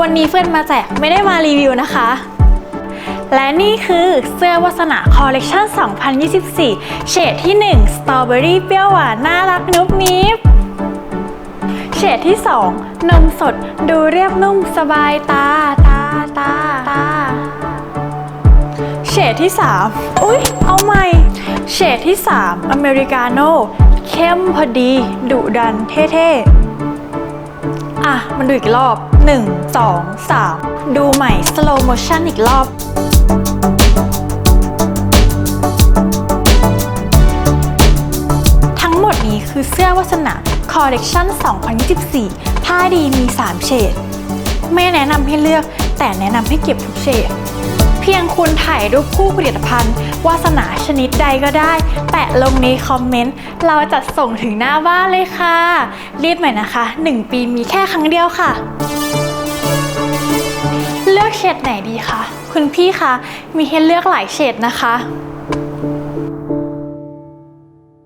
วันนี้เฟื่อนมาแจกไม่ได้มารีวิวนะคะ และนี่คือเสื้อวาสนาคอลเลกชัน2024 เฉดที่ 1 สตรอเบอรี่เปรี้ยวหวานน่ารักนุบนิบเฉดที่ 2 นมสดดูเรียบนุ่มสบายตาตาตาตาเฉดที่ 3 อุ๊ย เอาใหม่ เฉดที่ 3 อเมริกาโน่เข้มพอดี ดุดันเท่ๆ อะ มันดูอีกรอบ 1 2 3 ดูใหม่ slow motion อีกรอบทั้งหมดนี้คือเสื้อวาสนาคอลเลกชัน2024 ผ้าดีมี 3 เฉด ไม่แนะนำให้เลือก แต่แนะนำให้เก็บทุกเฉด เพียงคุณถ่ายรูปคู่ผลิตภัณฑ์ วาสนาชนิดใดก็ได้ แปะลงในคอมเมนต์ เราจะส่งถึงหน้าบ้านเลยค่ะ รีบหน่อยนะคะ 1 ปีมีแค่ครั้งเดียวค่ะ เลือกเฉดไหนดีคะ คุณพี่คะ มีให้เลือกหลายเฉดนะคะ